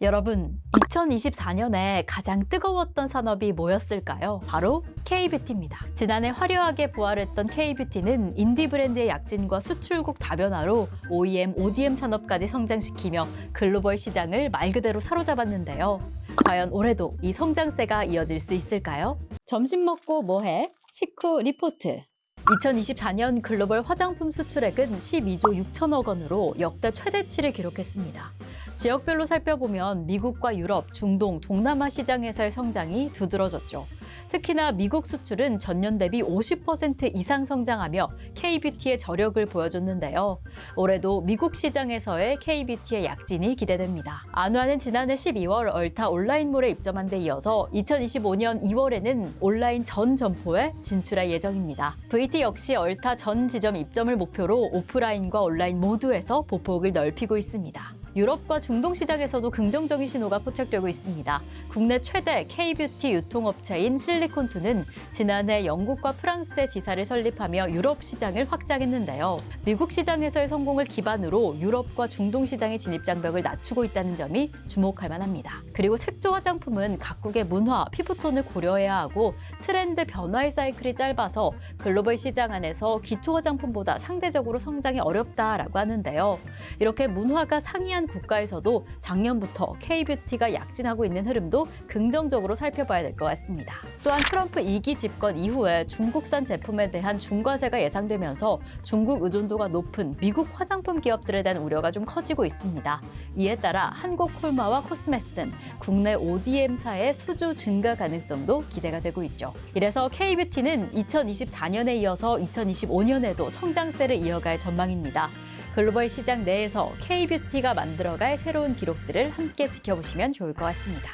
여러분, 2024년에 가장 뜨거웠던 산업이 뭐였을까요? 바로 K-뷰티입니다. 지난해 화려하게 부활했던 K-뷰티는 인디 브랜드의 약진과 수출국 다변화로 OEM, ODM 산업까지 성장시키며 글로벌 시장을 말 그대로 사로잡았는데요. 과연 올해도 이 성장세가 이어질 수 있을까요? 점심 먹고 뭐해? 식후 리포트. 2024년 글로벌 화장품 수출액은 12조 6천억 원으로 역대 최대치를 기록했습니다. 지역별로 살펴보면 미국과 유럽, 중동, 동남아 시장에서의 성장이 두드러졌죠. 특히나 미국 수출은 전년 대비 50% 이상 성장하며 K-뷰티의 저력을 보여줬는데요. 올해도 미국 시장에서의 K-뷰티의 약진이 기대됩니다. 안화는 지난해 12월 얼타 온라인몰에 입점한 데 이어서 2025년 2월에는 온라인 전 점포에 진출할 예정입니다. VT 역시 얼타 전 지점 입점을 목표로 오프라인과 온라인 모두에서 보폭을 넓히고 있습니다. 유럽과 중동 시장에서도 긍정적인 신호가 포착되고 있습니다. 국내 최대 K-뷰티 유통업체인 실리콘투는 지난해 영국과 프랑스의 지사를 설립하며 유럽 시장을 확장했는데요. 미국 시장에서의 성공을 기반으로 유럽과 중동 시장의 진입 장벽을 낮추고 있다는 점이 주목할 만합니다. 그리고 색조 화장품은 각국의 문화, 피부톤을 고려해야 하고 트렌드 변화의 사이클이 짧아서 글로벌 시장 안에서 기초 화장품보다 상대적으로 성장이 어렵다라고 하는데요. 이렇게 문화가 상이한 국가에서도 작년부터 K-뷰티가 약진하고 있는 흐름도 긍정적으로 살펴봐야 될 것 같습니다. 또한 트럼프 2기 집권 이후에 중국산 제품에 대한 중과세가 예상되면서 중국 의존도가 높은 미국 화장품 기업들에 대한 우려가 좀 커지고 있습니다. 이에 따라 한국 콜마와 코스메스 등 국내 ODM사의 수주 증가 가능성도 기대가 되고 있죠. 이래서 K-뷰티는 2024년에 이어서 2025년에도 성장세를 이어갈 전망입니다. 글로벌 시장 내에서 K-뷰티가 만들어갈 새로운 기록들을 함께 지켜보시면 좋을 것 같습니다.